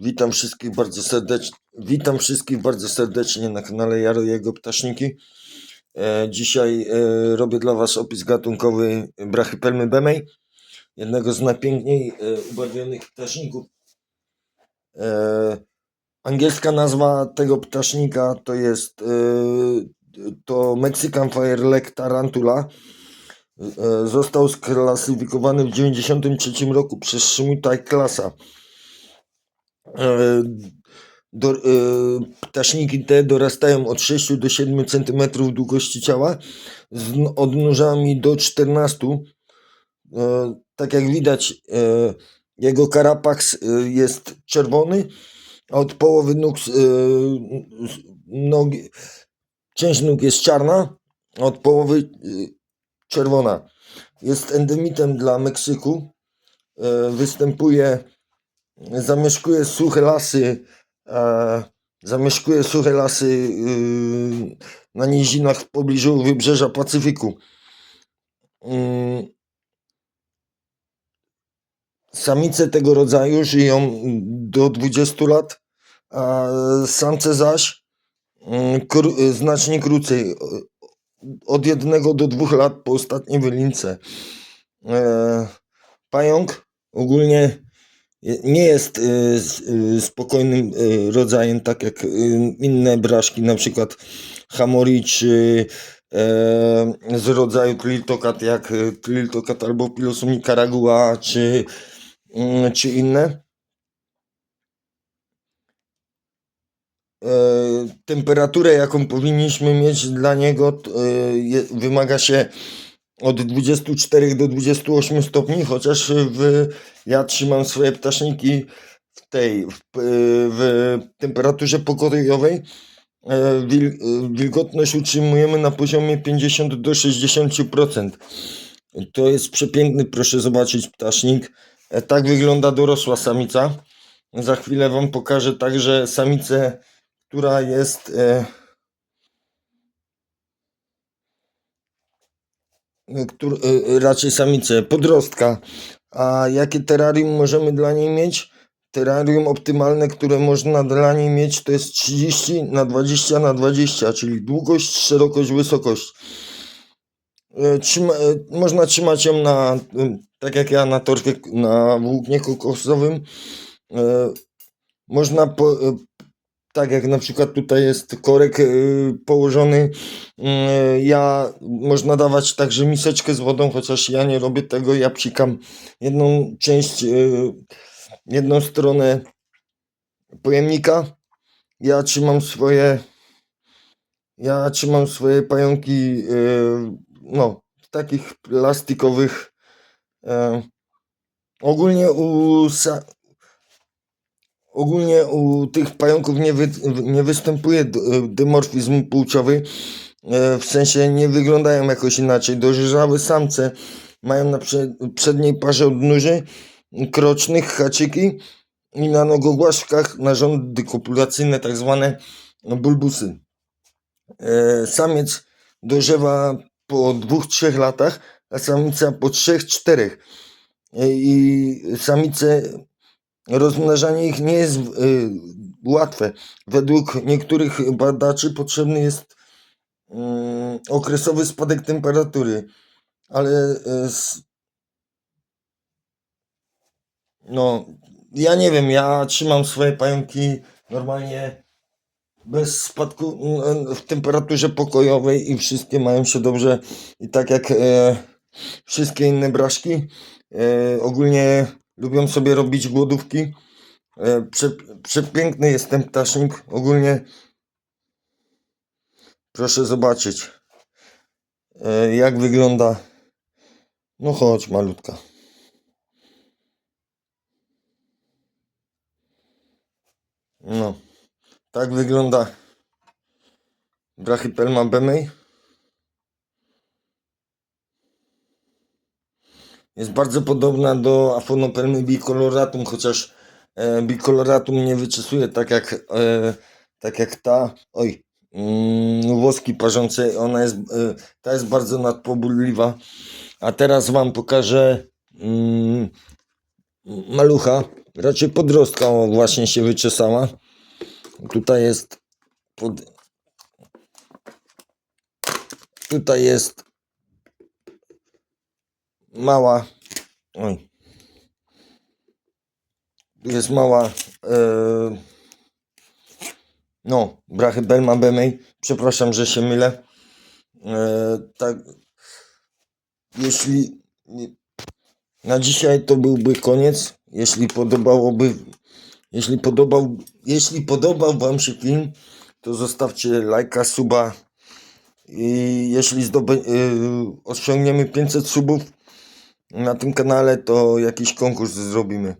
Witam wszystkich bardzo serdecznie. Witam wszystkich bardzo serdecznie na kanale Jaro jego ptaszniki. E, dzisiaj e, robię dla Was opis gatunkowy brachypelmy bemej, jednego z najpiękniej e, ubarwionych ptaszników. Angielska nazwa tego ptasznika to jest to Mexican Fireleg Tarantula. Został sklasyfikowany w 1993 roku przez Szmutaj Klasa. E, do, e, ptaszniki te dorastają od 6 do 7 cm długości ciała z odnóżami do 14. E, tak jak widać, jego karapaks jest czerwony, a od połowy nóg, nogi, część nóg jest czarna, od połowy czerwona. Jest endemitem dla Meksyku. Występuje zamieszkuje suche lasy, e, zamieszkuje suche lasy y, na nizinach w pobliżu wybrzeża Pacyfiku. Mm. Samice tego rodzaju żyją do 20 lat, a samce zaś mm, znacznie krócej, od jednego do dwóch lat po ostatniej wylince. E, pająk ogólnie nie jest y, y, spokojnym y, rodzajem, tak jak inne braszki, na przykład hamori czy e, z rodzaju Tliltokat, jak Tliltokat albo Pilosum nicaragua, czy, mm, czy inne. E, temperaturę, jaką powinniśmy mieć dla niego, wymaga się od 24 do 28 stopni, chociaż w, ja trzymam swoje ptaszniki w tej, w, w temperaturze pokojowej. E, Wil, e, wilgotność utrzymujemy na poziomie 50 do 60%. To jest przepiękny, proszę zobaczyć, ptasznik. E, Tak wygląda dorosła samica. Za chwilę Wam pokażę także samicę, która jest e, któr, e, raczej samicę, podrostka. A jakie terrarium możemy dla niej mieć? Terrarium optymalne, które można dla niej mieć, to jest 30 na 20 na 20, czyli długość, szerokość, wysokość. E, Trzyma, można trzymać ją na, tak jak ja, na torfie, na włóknie kokosowym. Można po, tak jak na przykład tutaj jest korek y, położony, y, ja można dawać także miseczkę z wodą, chociaż ja nie robię tego, ja psikam jedną część, y, jedną stronę pojemnika, ja trzymam swoje, ja trzymam swoje pająki, no, w takich plastikowych, ogólnie u, Ogólnie u tych pająków nie, wy, nie występuje d- dymorfizm płciowy, e, w sensie nie wyglądają jakoś inaczej. Dojrzałe samce mają na prze, przedniej parze odnóży krocznych haczyki i na nogogłaszkach narządy kopulacyjne, tak zwane bulbusy. E, Samiec dojrzewa po dwóch, trzech latach, a samica po trzech, czterech. E, I samice rozmnażanie ich nie jest y, łatwe. Według niektórych badaczy potrzebny jest y, okresowy spadek temperatury, ale y, no, ja nie wiem, ja trzymam swoje pająki normalnie bez spadku y, w temperaturze pokojowej i wszystkie mają się dobrze i tak jak e, wszystkie inne braszki e, ogólnie lubią sobie robić głodówki. E, Prze, przepiękny jest ten ptasznik. Ogólnie proszę zobaczyć e, jak wygląda. No chodź malutka. No, tak wygląda Brachypelma bemej. Jest bardzo podobna do Aphonopelmy bicoloratum, chociaż e, bicoloratum nie wyczesuje tak jak, e, tak jak ta. Oj, mm, włoski parzące, ona jest, e, ta jest bardzo nadpobudliwa. A teraz Wam pokażę mm, malucha. raczej podrostka właśnie się wyczesała. Tutaj jest pod... Tutaj jest mała oj. Jest mała e, no, brachy Belma Bemej. Przepraszam, że się mylę. E, tak, jeśli na dzisiaj to byłby koniec. Jeśli podobałoby, jeśli podobał, jeśli podobał Wam się film, to zostawcie lajka, suba. I jeśli zdobę, y, osiągniemy 500 subów na tym kanale, to jakiś konkurs zrobimy.